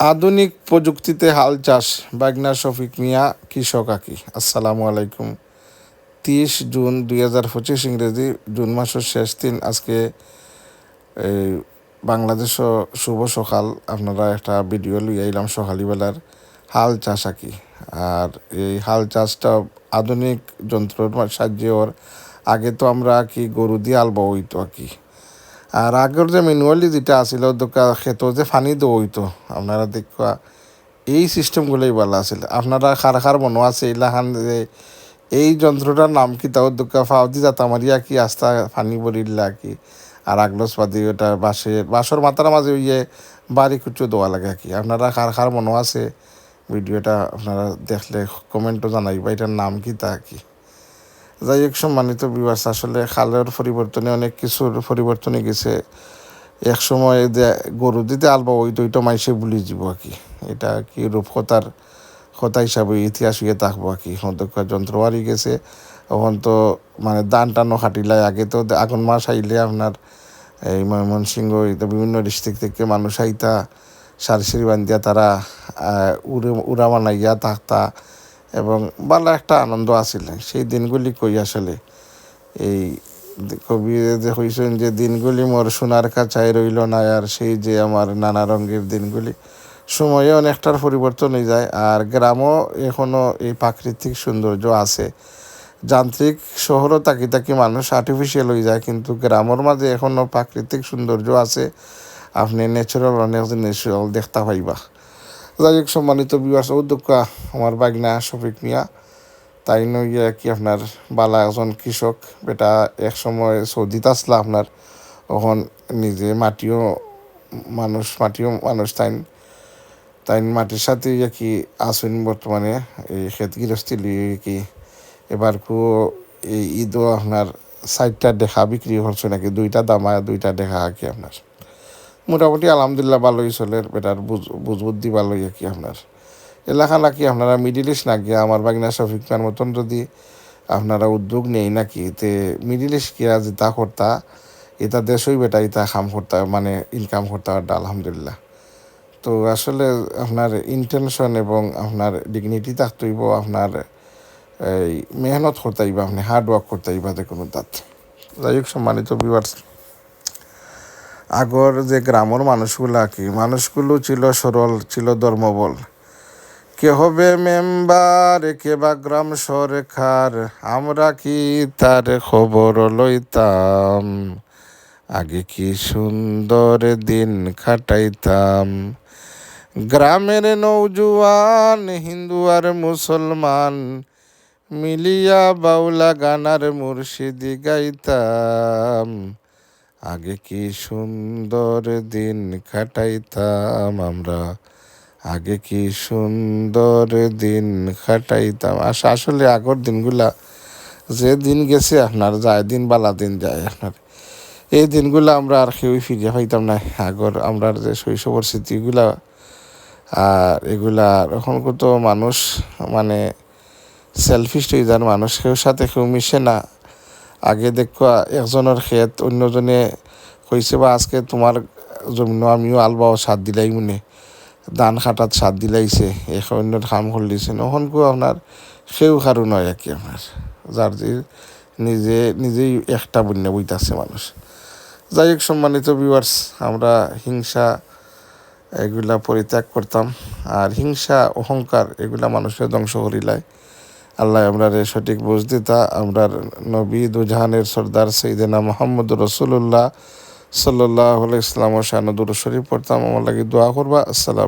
আধুনিক প্রযুক্তিতে হাল চাষ। বাগনা শফিক মিয়া, কৃষক আকি। আসসালামু আলাইকুম। তিরিশ জুন দুই হাজার পঁচিশ ইংরেজি, জুন মাসের শেষ দিন। আজকে এই বাংলাদেশও শুভ সকাল। আপনারা একটা ভিডিও লইয়া আইলাম সকালবেলার হাল চাষ আকি। আর এই হাল চাষটা আধুনিক যন্ত্রের সাহায্যে ওর, আগে তো আমরা কি গরু দিয়ে আলবা হইতো আর কি আর আগের যে ম্যানুয়ালি যেটা আছিল, দোকা খেত যে ফানি দেওয়া হইতো আপনারা দেখা এই সিস্টেমগুলোই ভালো আছিল। আপনারা খার খার মনে আছে এইলাখান যে এই যন্ত্রটার নাম কি, তাও দোকা ফাউদি যাতা মারিয়া কি আস্তা ফানি বলিলা কি আর আগলস পাতি ওটা বাঁশের বাঁশর মাথার মাঝে ওই যে বাড়ি কুচো দেওয়া লাগে কি। আপনারা খার খার মনে আছে ভিডিওটা আপনারা দেখলে কমেন্টও জানাইবা এটার নাম কি, তা কি। যাই হোক সম্মানিত বিবাস আসলে খালের পরিবর্তনে অনেক কিছুর পরিবর্তনে গেছে। এক সময় যে গরু দিতে আলবা, ওই তো ওইটা মাইসে ভুলে যাব আর কি। এটা কি রূপকথার কথা হিসাবে ইতিহাস হয়ে থাকব আর কি। হন্তকা যন্ত্র হারিয়ে গেছে। তখন তো মানে দান টানো খাটিলাই আগে তো আগুন মাস আইলে আপনার এই ময়মনসিংহ বিভিন্ন ডিস্ট্রিক্ট থেকে মানুষ আইতা সারি সারি বান্ধিয়া তারা উড়ে উড়া বানাইয়া থাকতা। এবং ভালো একটা আনন্দ আছিল সেই দিনগুলি কই আসলে? এই কবি যে হইছেন যে, দিনগুলি মোর সোনার কাছায় রইল না, আর সেই যে আমার নানা রঙের দিনগুলি। সময়ে অনেকটার পরিবর্তন হয়ে যায়, আর গ্রামও এখনও এই প্রাকৃতিক সৌন্দর্য আছে। যান্ত্রিক শহরও তাকি তাকি মানুষ আর্টিফিশিয়াল হয়ে যায়, কিন্তু গ্রামের মাঝে এখনও প্রাকৃতিক সৌন্দর্য আছে। আপনি ন্যাচারাল অনেক ন্যাচারাল দেখতে পাইবা। যাই হোক, সম্মানিত বিবাস উদ্যোক্তা আমার বাগনা শফিক মিয়া। তাই নইয়া কি আপনার বালা একজন কৃষক। বেটা এক সময় সৌদিত আসলা আপনার। তখন নিজে মাটিও মানুষ মাটিও মানুষ তাই তাই মাটির সাথে ইয়া কি আসুন বর্তমানে। এই ক্ষেত গৃহস্থী কি এবার কু এই ঈদও আপনার চারটা দেখা বিক্রি করছে নাকি? দুইটা দামা দুইটা দেখা কি আপনার। মোটামুটি আলহামদুলিল্লাহ ভালোই চলে, বেটার বুঝ বুদ্ধি ভালোই আর কি আপনার। এলাকা নাকি আপনারা মিডিল ইস্ট নাকি আমার বাগিনা শফিক খান মতন যদি আপনারা উদ্যোগ নেই নাকি, তে মিডিল ইস্ট কিয়া যেটা করতা, এটা দেশই বেটা, এটা কাম করতা মানে ইনকাম করতে পারটা আলহামদুলিল্লাহ। তো আসলে আপনার ইন্টেনশন এবং আপনার ডিগনিটি থাকতেইব, আপনার এই মেহনত করতেইব, আপনি হার্ড ওয়ার্ক করতেইব কোনো তাত যাই হোক, সম্মানিত বিভার্স আগর যে গ্রামের মানুষগুলো কি? মানুষগুলো ছিল সরল, ছিল ধর্মবল। কে হবে মেম্বার, কে বা গ্রাম সরকার, আমরা কি তার খবর লইতাম? আগে কি সুন্দর দিন কাটাইতাম? গ্রামের নৌজুয়ান, হিন্দু আর মুসলমান, মিলিয়া বাউলা গানার মুর্শিদি গাইতাম। আগে কি সুন্দর দিন কাটাইতাম আমরা? আগে কি সুন্দর দিন কাটাইতাম? আস আসলে আগর দিনগুলা যে দিন গেছে আপনার যায়, দিন বালা দিন যায় আপনার। এই দিনগুলো আমরা আর কেউই ফিরে পাইতাম না। আগর আমরা যে শৈশবর স্মৃতিগুলা, আর এগুলা এখন কত মানুষ মানে সেলফিশ হয়ে যান মানুষ কেউ সাথে কেউ মিশে না। আগে দেখা একজনের ক্ষেত অন্যজনে কইছে বা, আজকে তোমার জমিন আমিও আলবাও সাত দিলাই মনে। দান খাটাত সাত দিলাইছে এখন অন্য কাম করলিছে নহনকো আপনার সেও কারও নয় আর কি আপনার যার যে নিজে নিজেই একটা বন্য বইতাছে মানুষ যাই হোক, সম্মানিত ভিউয়ার্স আমরা হিংসা এগুলা পরিত্যাগ করতাম। আর হিংসা, অহংকার এগুলা মানুষের ধ্বংস করিলায় আল্লাহ আমরা সঠিক বুঝ দিতা আমরা নবী দুজাহানের সর্দার সঈদিনা মোহাম্মদ রসুল্লাহ সাল্লাহ ইসলাম ও শাহানুদুর শরীফ পড়তাম। আমার লাগে দোয়া করবা। আসসালাম